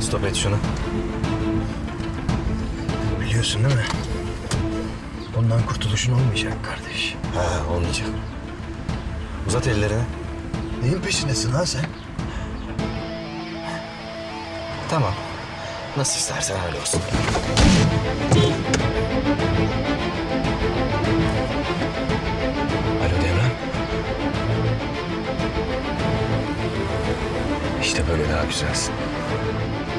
stop et şunu. Biliyorsun değil mi? Bundan kurtuluşun olmayacak kardeş. Ha olmayacak. Uzat ellerini. Neyin peşindesin lan sen? Tamam. Nasıl istersen öyle olsun. Alo Devran. İşte böyle daha güzelsin.